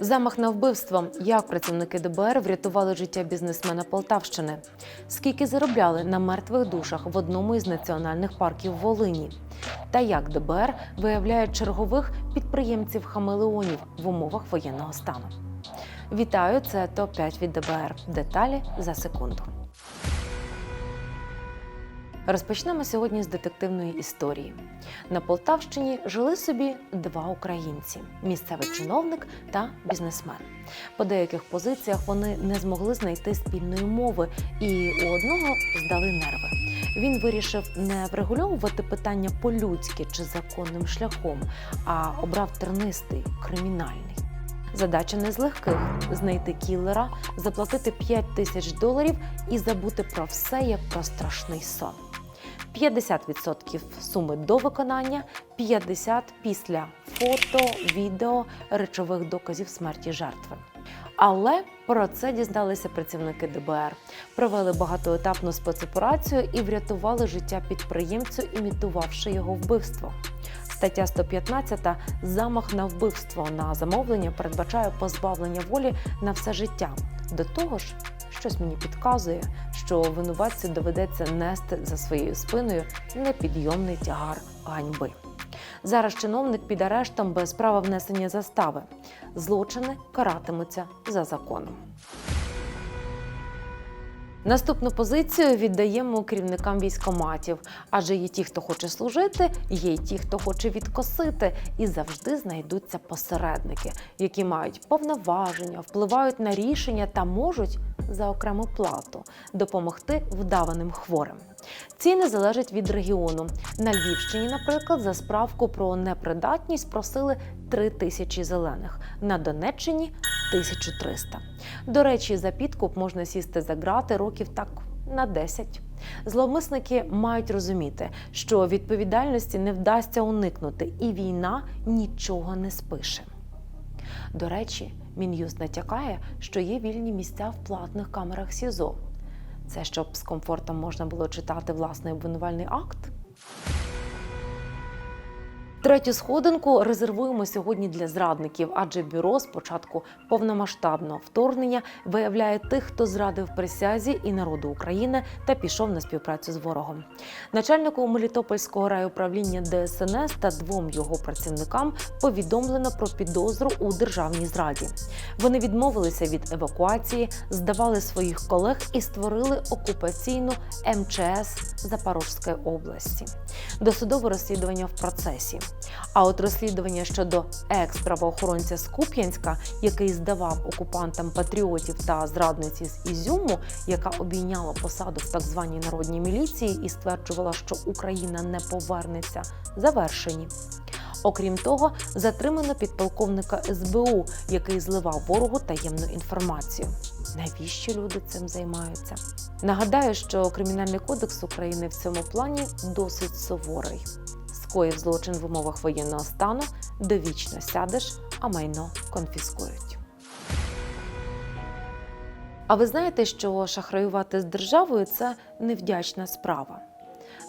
Замах на вбивство. Як працівники ДБР врятували життя бізнесмена Полтавщини? Скільки заробляли на мертвих душах в одному із національних парків Волині? Та як ДБР виявляє чергових підприємців хамелеонів в умовах воєнного стану? Вітаю, це топ 5 від ДБР. Деталі за секунду. Розпочнемо сьогодні з детективної історії. На Полтавщині жили собі два українці: місцевий чиновник та бізнесмен. По деяких позиціях вони не змогли знайти спільної мови, і у одного здали нерви. Він вирішив не врегульовувати питання по-людськи чи законним шляхом, а обрав тернистий кримінальний. Задача не з легких знайти кілера, заплатити 5 тисяч доларів і забути про все як про страшний сон. 50% суми до виконання, 50% після фото, відео, речових доказів смерті жертви. Але про це дізналися працівники ДБР, провели багатоетапну спецоперацію і врятували життя підприємцю, імітувавши його вбивство. Стаття 115 замах на вбивство на замовлення передбачає позбавлення волі на все життя. До того ж, щось мені підказує, що винуватцю доведеться нести за своєю спиною непідйомний тягар ганьби. Зараз чиновник під арештом без права внесення застави. Злочини каратимуться за законом. Наступну позицію віддаємо керівникам військоматів, адже є ті, хто хоче служити, є й ті, хто хоче відкосити, і завжди знайдуться посередники, які мають повноваження, впливають на рішення та можуть за окрему плату допомогти вдаваним хворим. Ціни залежать від регіону. На Львівщині, наприклад, за справку про непридатність просили 3 тисячі зелених, на Донеччині 1300. До речі, за підкуп можна сісти за грати років так на 10. Зловмисники мають розуміти, що відповідальності не вдасться уникнути, і війна нічого не спише. До речі, Мін'юст натякає, що є вільні місця в платних камерах СІЗО. Це щоб з комфортом можна було читати власний обвинувальний акт. Третю сходинку резервуємо сьогодні для зрадників, адже бюро з початку повномасштабного вторгнення виявляє тих, хто зрадив присязі і народу України та пішов на співпрацю з ворогом. Начальнику Мелітопольського райуправління ДСНС та двом його працівникам повідомлено про підозру у державній зраді. Вони відмовилися від евакуації, здавали своїх колег і створили окупаційну МЧС Запорізької області. Досудове розслідування в процесі. А от розслідування щодо екс-правоохоронця з який здавав окупантам патріотів та зрадниці з Ізюму, яка обійняла посаду в так званій народній міліції і стверджувала, що Україна не повернеться, завершені. Окрім того, затримано підполковника СБУ, який зливав ворогу таємну інформацію. Навіщо люди цим займаються? Нагадаю, що Кримінальний кодекс України в цьому плані досить суворий. Скоїв злочин в умовах воєнного стану, довічно сядеш, а майно конфіскують. А ви знаєте, що шахраювати з державою це невдячна справа.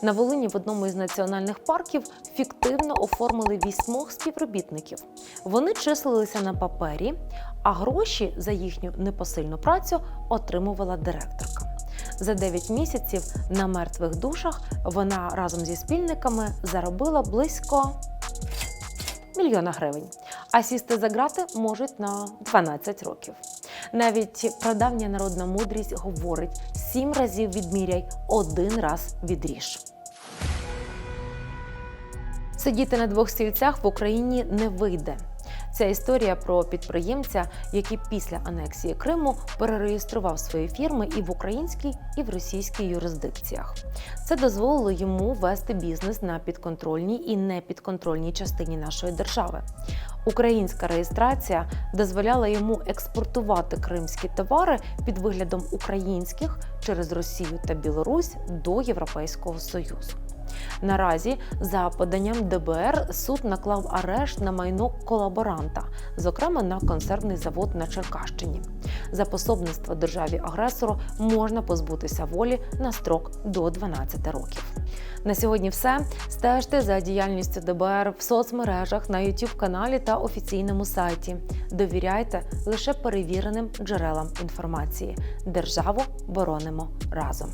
На Волині в одному із національних парків фіктивно оформили вісьмох співробітників. Вони числилися на папері, а гроші за їхню непосильну працю отримувала директорка. За 9 місяців на мертвих душах вона разом зі спільниками заробила близько мільйона гривень. А сісти за грати можуть на 12 років. Навіть прадавня народна мудрість говорить: сім разів відміряй, один раз відріж. Сидіти на двох стільцях в Україні не вийде. Ця історія про підприємця, який після анексії Криму перереєстрував свої фірми і в українській, і в російській юрисдикціях. Це дозволило йому вести бізнес на підконтрольній і непідконтрольній частині нашої держави. Українська реєстрація дозволяла йому експортувати кримські товари під виглядом українських через Росію та Білорусь до Європейського Союзу. Наразі, за поданням ДБР, суд наклав арешт на майно колаборанта, зокрема на консервний завод на Черкащині. За пособництво державі агресору можна позбутися волі на строк до 12 років. На сьогодні все. Стежте за діяльністю ДБР в соцмережах на youtube каналі та офіційному сайті. Довіряйте лише перевіреним джерелам інформації. Державу боронимо разом.